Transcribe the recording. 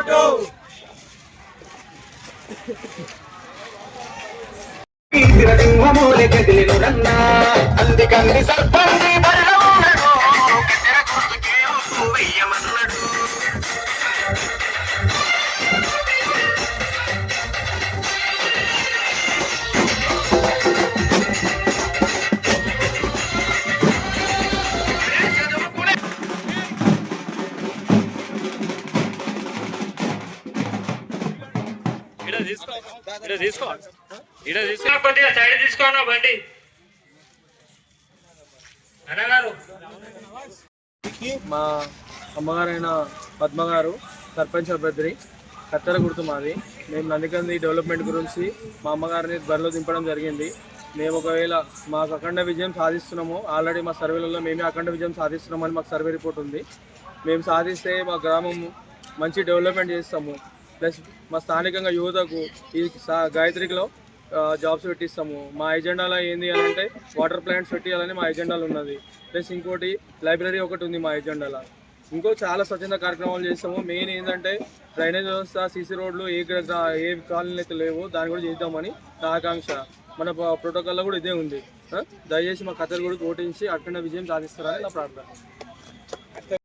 Vote. తీసిన సింహమూలె కదిలిను రన్నా అందుకంది సర్పంచి సర్పం కొద్దిగా సైడ్ తీసుకోను బండి. అన్నగారు మా అమ్మగారైన పద్మ గారు సర్పంచ్ అభ్యర్థి కత్తెర గుర్తు మాది. మేము నందికంది డెవలప్మెంట్ గురించి మా అమ్మగారిని బరిలో దింపడం జరిగింది. మేము ఒకవేళ మాకు అఖండ విజయం సాధిస్తున్నాము ఆల్రెడీ మా సర్వేలలో మేమే అఖండ విజయం సాధిస్తున్నామని మాకు సర్వే రిపోర్ట్ ఉంది. మేము సాధిస్తే మా గ్రామం మంచి డెవలప్మెంట్ చేస్తాము. ప్లస్ మా స్థానికంగా యువతకు ఈ సా- జాబ్స్ పెట్టిస్తాము. మా ఎజెండాలో ఏంది అని అంటే వాటర్ ప్లాంట్స్ పెట్టియాలని మా ఎజెండాలో ఉన్నది. ప్లస్ ఇంకోటి లైబ్రరీ ఒకటి ఉంది మా ఎజెండాలో. ఇంకో చాలా స్వచ్ఛంద కార్యక్రమాలు చేస్తాము. మెయిన్ ఏంటంటే డ్రైనేజ్ వ్యవస్థ సీసీ రోడ్లు ఏ ఏ కాలనీలు అయితే లేవు దాన్ని కూడా చేద్దామని నా ఆకాంక్ష. మన ప్రోటోకాల్లో కూడా ఇదే ఉంది. దయచేసి మా కథలు కూడా ఓటించి అఖండ విజయం సాధిస్తారని నా ప్రార్థన.